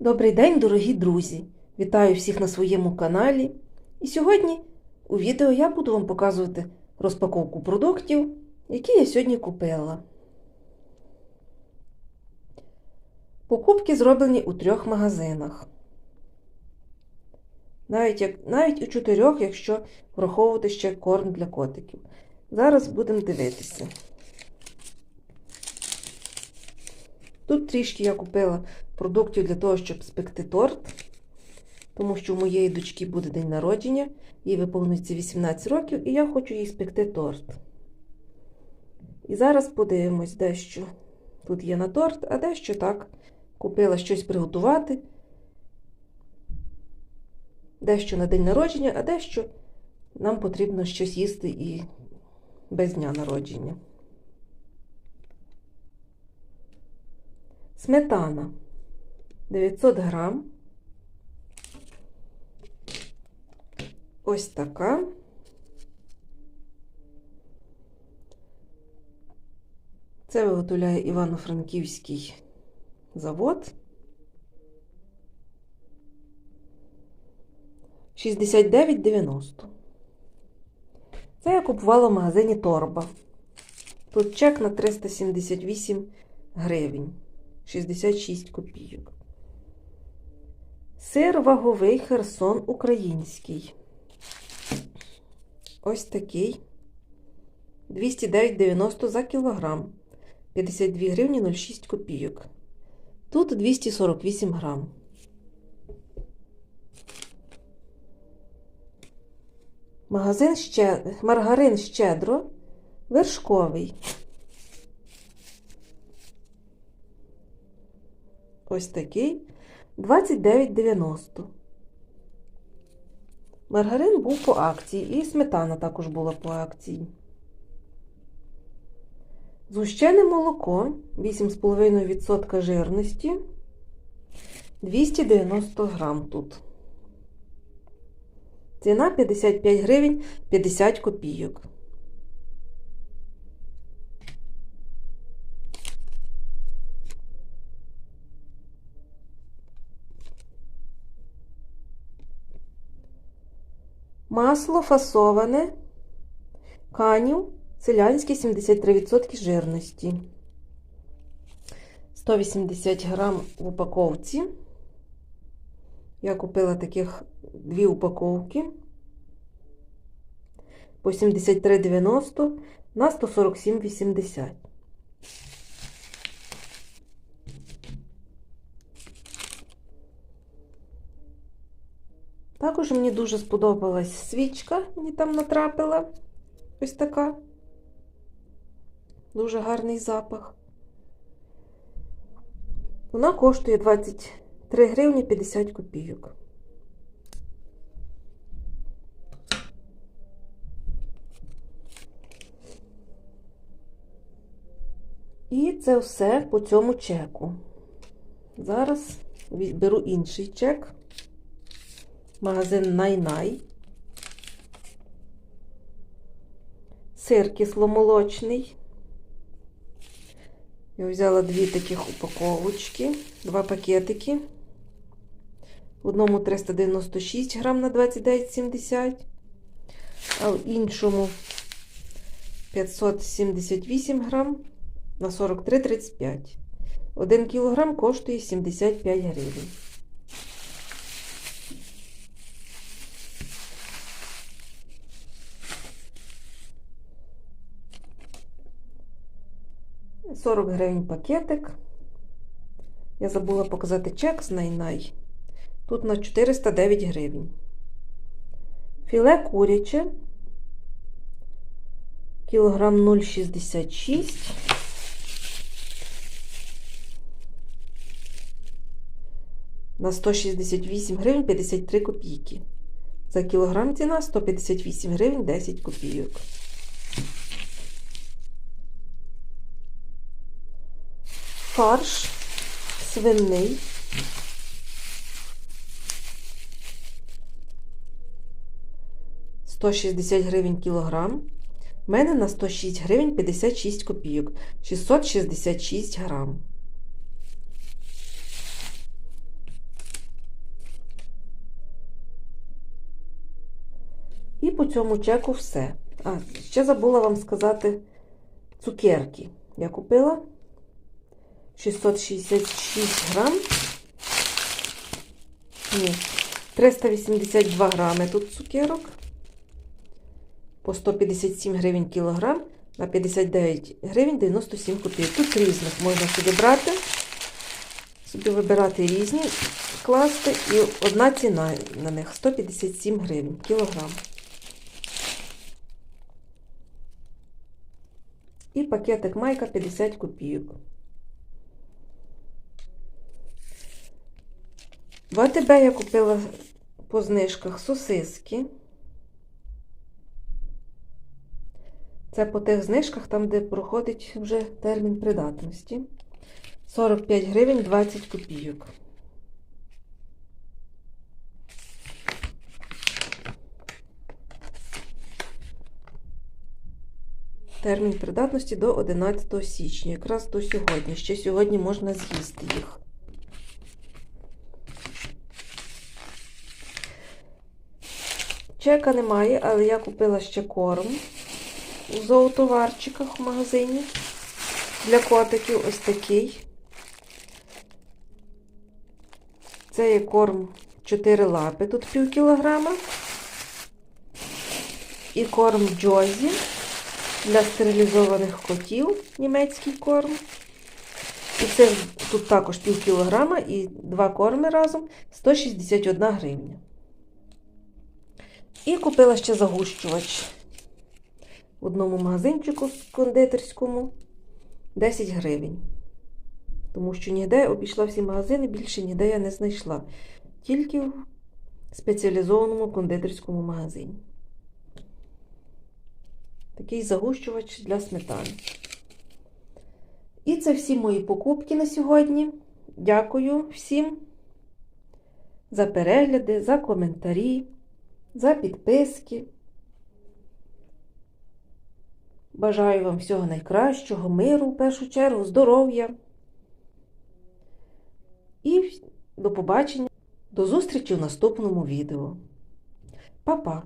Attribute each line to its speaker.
Speaker 1: Добрий день, дорогі друзі! Вітаю всіх на своєму каналі. І сьогодні у відео я буду вам показувати розпаковку продуктів, які я сьогодні купила. Покупки зроблені у трьох магазинах. Навіть, як, навіть у чотирьох, якщо враховувати ще корм для котиків. Зараз будемо дивитися. Тут трішки я купила продуктів для того, щоб спекти торт, тому що у моєї дочки буде день народження, їй виповнюється 18 років, і я хочу їй спекти торт. І зараз подивимось, дещо тут є на торт, а дещо так. Купила щось приготувати, дещо на день народження, а дещо нам потрібно щось їсти і без дня народження. Сметана 900 грам. Ось така. Це виготовляє Івано-Франківський завод. 69,90. Це я купувала в магазині Торба. Тут чек на 378 гривень. 66 копійок. Сир ваговий Херсон український. Ось такий. 209,90 за кілограм. 52 гривні 06 копійок. Тут 248 грам. Магазин ще... Маргарин щедро. Вершковий. Ось такий 29,90. Маргарин був по акції, і сметана також була по акції. Згущене молоко 8,5% жирності. 290 грам тут. Ціна 55 гривень 50 копійок. Масло фасоване, канів, селянське 73% жирності. 180 грам в упаковці. Я купила таких дві упаковки по 73,90 на 147,80. Також мені дуже сподобалась свічка, мені там натрапила. Ось така. Дуже гарний запах. Вона коштує 23 гривні 50 копійок. І це все по цьому чеку. Зараз беру інший чек магазин Най-Най. Сир кисломолочний. Я взяла дві таких упаковочки, два пакетики. В одному 396 грам на 29,70, а в іншому 578 грам на 43,35. Один кілограм коштує 75 гривень. – 40 гривень пакетик. Я забула показати чек з Найнай. Тут на 409 гривень. Філе куряче. Кілограм 0,66. На 168 гривень 53 копійки. За кілограм ціна 158 гривень 10 копійок. фарш свинний. Сто шістдесят гривень кілограм. У мене на 106 гривень 56 копійок. 666 грам. І по цьому чеку все. А, ще забула вам сказати цукерки. Я купила 666 грам. Ні, 382 грами тут цукерок. По 157 гривень кілограм на 59 гривень 97 копійок. Тут різних можна собі брати, собі вибирати різні, класти. І одна ціна на них 157 гривень кілограм. І пакетик майка 50 копійок. В АТБ я купила по знижках сосиски. Це по тих знижках, там, де проходить вже термін придатності. 45 гривень 20 копійок. Термін придатності до 11 січня, якраз до сьогодні. Ще сьогодні можна з'їсти їх. Чека немає, але я купила ще корм у зоотоварчиках в магазині. Для котиків ось такий. Це є корм 4 лапи, тут пів кілограма. І корм Джозі для стерилізованих котів, німецький корм. І це тут також пів кілограма і два корми разом 161 гривня. І купила ще загущувач в одному магазинчику кондитерському 10 гривень. Тому що ніде обійшла всі магазини, більше ніде я не знайшла. Тільки в спеціалізованому кондитерському магазині. Такий загущувач для сметани. І це всі мої покупки на сьогодні. Дякую всім за перегляди, за коментарі, за підписки. Бажаю вам всього найкращого, миру в першу чергу, здоров'я. І до побачення, до зустрічі в наступному відео. Па-па!